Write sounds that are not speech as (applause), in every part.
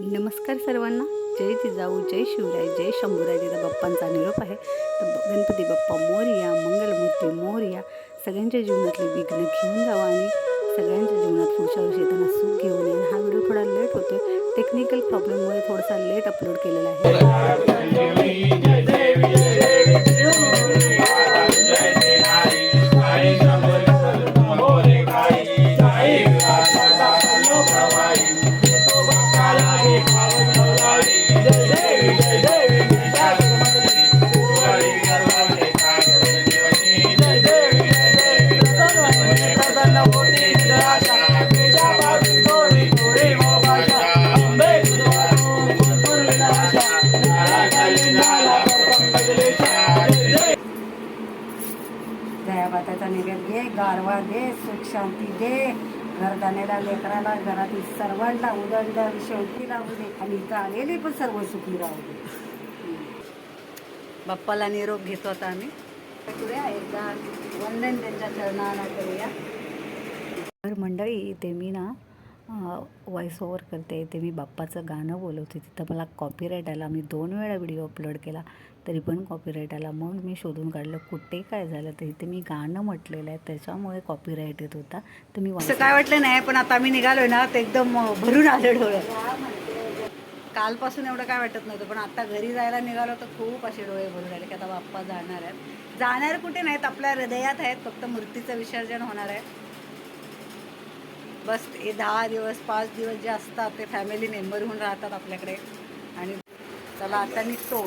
नमस्कार सर्वांना जय जिजाऊ जय शिवराय जय शंभूराय जिजा बाप्पांचा निरोप आहे तर गणपती बाप्पा मोरया मंगलमूर्ती मोरया सगळ्यांच्या जीवनातले विघ्न घेऊन जावा आणि सगळ्यांच्या जीवनात पुढच्या वर्षी त्यांना सुख घेऊन येईल हा व्हिडिओ थोडा लेट होतो टेक्निकल प्रॉब्लेममुळे थोडासा लेट अपलोड केलेला आहे शांती दे. घरदाण्याला लेकराला घरातील सर्वांना उदंड शेवटी राहू दे. आणि इथं आलेले पण सर्व सुखी राहू दे. बाप्पाला निरोप घेतो आता आम्ही. करूया एकदा वंदन त्यांच्या चरणाला करूया. तर मंडळी इथे मी ना व्हॉइस ओव्हर करते इथे मी बाप्पाचं गाणं बोलवते तिथं मला कॉपीराईट आला. मी दोन वेळा व्हिडिओ अपलोड केला. तरी पण कॉपीराईट आला. मग मी शोधून काढलं कुठे काय झालं तर इथे मी गाणं म्हटलेलं आहे. त्याच्यामुळे कॉपीराईट येत होता. तर मी असं काय वाटलं नाही पण आता आम्ही निघालोय ना ते एकदम भरून आलं डोळं. कालपासून एवढं काय वाटत नव्हतं पण आता घरी जायला निघालो तर खूप असे डोळे भरून आले की आता बाप्पा जाणार आहेत. जाणार कुठे नाहीत आपल्या हृदयात आहेत. फक्त मूर्तीचं विसर्जन होणार आहे. बस हे दहा दिवस पाच दिवस जे असतात ते फॅमिली मेंबर होऊन राहतात आपल्याकडे. आणि चला आता निघतो.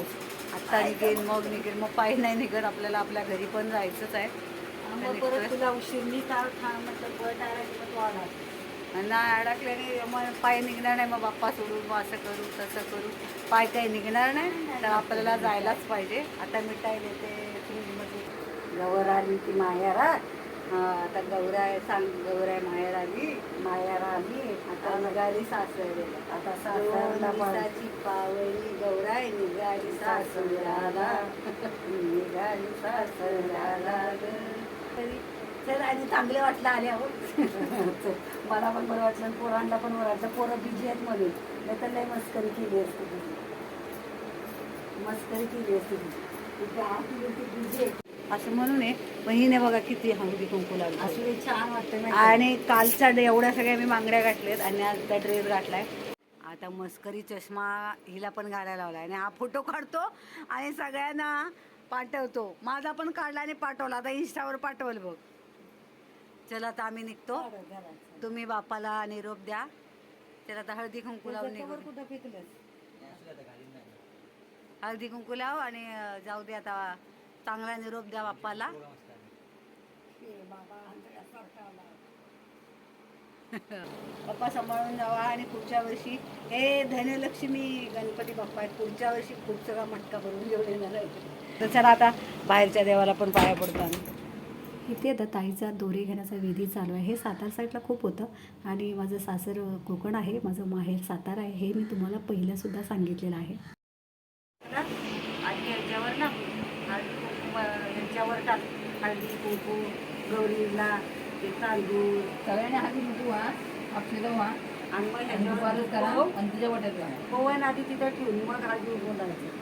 आता निघेन मग निघेन. मग पायी नाही निघत आपल्याला आपल्या घरी पण जायचंच आहे. तुला उशीर. मी काय म्हटलं पळत आला की मग तू आलास. आणि नाही अडकल्याने मग पाय निघणार नाही. मग बाप्पा सोडून मग असं करू तसं करू. पाय काही निघणार नाही. तर आपल्याला जायलाच पाहिजे. आता मिठाई देते फ्रीजमध्ये. गवर आली ती मायारा हा, आता गौराय सांग गौराय माहेर आली मायारा आली आता निघाली सासर आता दिवसाची पावली गौराय निघाली सासऱ्याला निघाली सासऱ्याला. तरी आणि चांगले वाटलं आले आहो. (laughs) मला पण बरं वाटलं पोरांना पण बरं वाटलं. पोरं बिजी आहेत म्हणून. नाही तर लय मस्करी केली असती. तुझी मस्करी केली असती. तुझी इथे आत बिजी आहे. असं म्हणून आहे पण हिने बघा किती हळदी कुंकू लागली छान वाटतं? आणि कालच्या डे- एवढ्या सगळ्या मी बांगड्या घातल्यात आणि आज त्या ड्रेस घातलाय. आता मस्करी चष्मा हिला पण घालायला लावलाय. आणि हा फोटो काढतो आणि सगळ्यांना पाठवतो. माझा पण काढला आणि पाठवला. आता इंस्टावर पाठवल बघ. चला आता आम्ही निघतो. तुम्ही बापाला निरोप द्या. चला आता हळदी कुंकू लावून निघू? हळदी कुंकू लाव आणि जाऊ दे आता चांगला निरोप द्या बाप्पाला. हे बाबा आंधळ्यासारखा आला. बाप्पा सांभाळून जावा आणि पुढच्या वर्षी हे धनलक्ष्मी गणपती बाप्पा आहेत. पुढच्या वर्षी खूप सगळा मटका भरून घेऊन येणार आहे तर चला आता बाहेरच्या देवाला पण पाया पडतो आम्ही. इथे आता ताईचा दोरे घेण्याचा विधी चालू आहे. हे सातार साईडला खूप होतं. आणि माझं सासर कोकण आहे. माझं माहेर सातारा आहे. हे मी तुम्हाला पहिल्यासुद्धा सांगितलेलं आहे आणि ह्याच्यावर ना हळदी कुंकू अं, ह्याच्यावर टाक हळदी कुंकू गौरीला ते तांदूळ. सगळ्यांनी हाती कुंकू व्हा अक्षदा व्हा. आणि मग आणि दुपारच ह्याच्यावर करा आणि तुझ्या वाट्यात पोवण आधी तिथं ठेवून मग हळदी बोलायचं.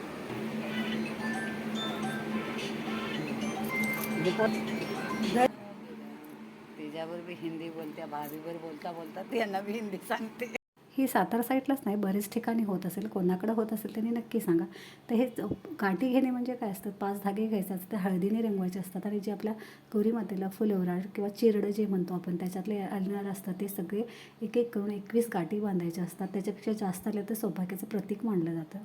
त्याच्यावर बी हिंदी बोलत्या भाभीवर बोलता बोलता त्यांना बी हिंदी सांगते. ही सातारा साईडलाच नाही बरेच ठिकाणी होत असेल कोणाकडं होत असेल त्यांनी नक्की सांगा. तर हे काठी घेणे म्हणजे काय असतं? पाच धागे घ्यायचे असतात ते हळदीने रंगवायचे असतात आणि जे आपल्या गौरी मातेला फुलवराळ किंवा चिरडं जे म्हणतो आपण त्याच्यातले अलनार असतात ते सगळे एक एक करून एकवीस गाठी बांधायच्या असतात. त्याच्यापेक्षा जास्त आल्या तर सौभाग्याचं प्रतीक मानलं जातं.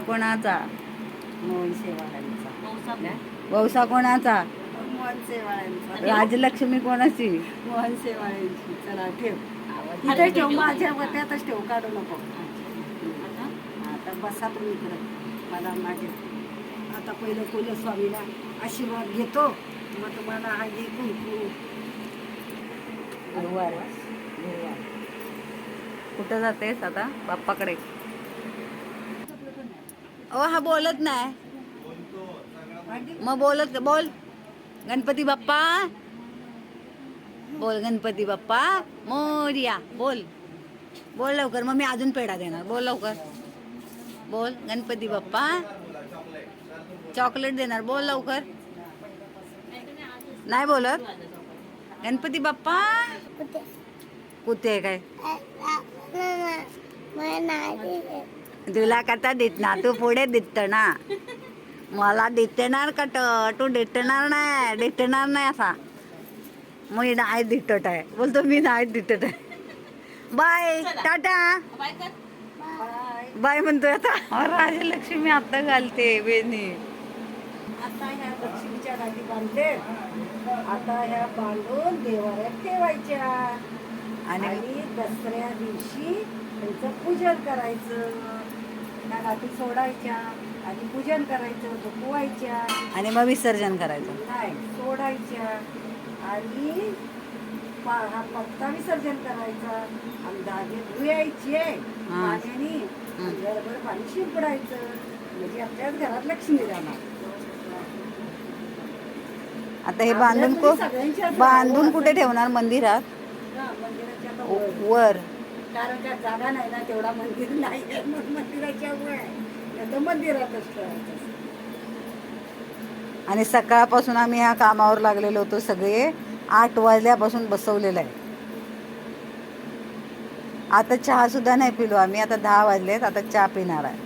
कोणाचा? मोहन शेवाळ्यांचा वौसा कोणाचा? मोहन शेवाळ्यांचा राजलक्ष्मी कोणाची? मोहन शेवाळ्यांची चला ठेव. इथे ठेव माझ्या वट्यातच ठेव काढू नको. आता? बसा तुम्ही इकडं. मला माझे आता पहिलं कुलस्वामीला आशीर्वाद घेतो. मग तुम्हाला हळदी कुंकू. गुरुवार. कुठं जातेस आता? बाप्पाकडे? ओ हा बोलत नाही मग बोलत बोल गणपती बाप्पा बोल गणपती बाप्पा मोर्या बोल बोल लवकर मग मी अजून पेढा देणार बोल लवकर बोल गणपती बाप्पा चॉकलेट देणार बोल लवकर नाही बोलत गणपती बाप्पा कुठे आहे काय तुला कथा देतणार तू पुढे दिसत ना. मला दिसणार कट तू दिसणार नाही दिसणार नाही असा. मी नाही दिसत आहे बोलतो मी नाही दिसत आहे बाय टाटा. बाय म्हणतोय आता. राजलक्ष्मी आता घालते बेनी. आता ह्या लक्ष्मीच्या गाठी बांधले आता ह्या बांधून देवाऱ्यात ठेवायच्या. आणि आणि दसऱ्या दिवशी त्यांचं पूजन करायचं. गाठी सोडायच्या आणि पूजन करायचं झोपवायच्या आणि मग विसर्जन करायचं. नाही सोडायच्या. आणि पा- हा पत्ता विसर्जन करायचा. आणि धागे धुयायचे हा. पाण्याने. हं. घरभर पाणी शिंपडायचं. म्हणजे आपल्याच घरात लक्ष्मी राहणार. आता हे बांधून को सगळ्यांच्याच बांधून कुठे ठेवणार मंदिरात? हा, मंदिराच्या आता वर. वर. कारण का जागा नाही ना तेवढा मंदिर नाही आहे. म्हणून मंदिराच्या वर नाही तर मंदिरातच ठेवायचं आणि सकाळपासून आम्ही ह्या कामावर लागलेलो होतो सगळे. आठ वाजल्यापासून बसवलेलं आहे. आता चहा सुद्धा नाही पिलो आम्ही. आता दहा वाजलेत. आता चहा पिणार आहे.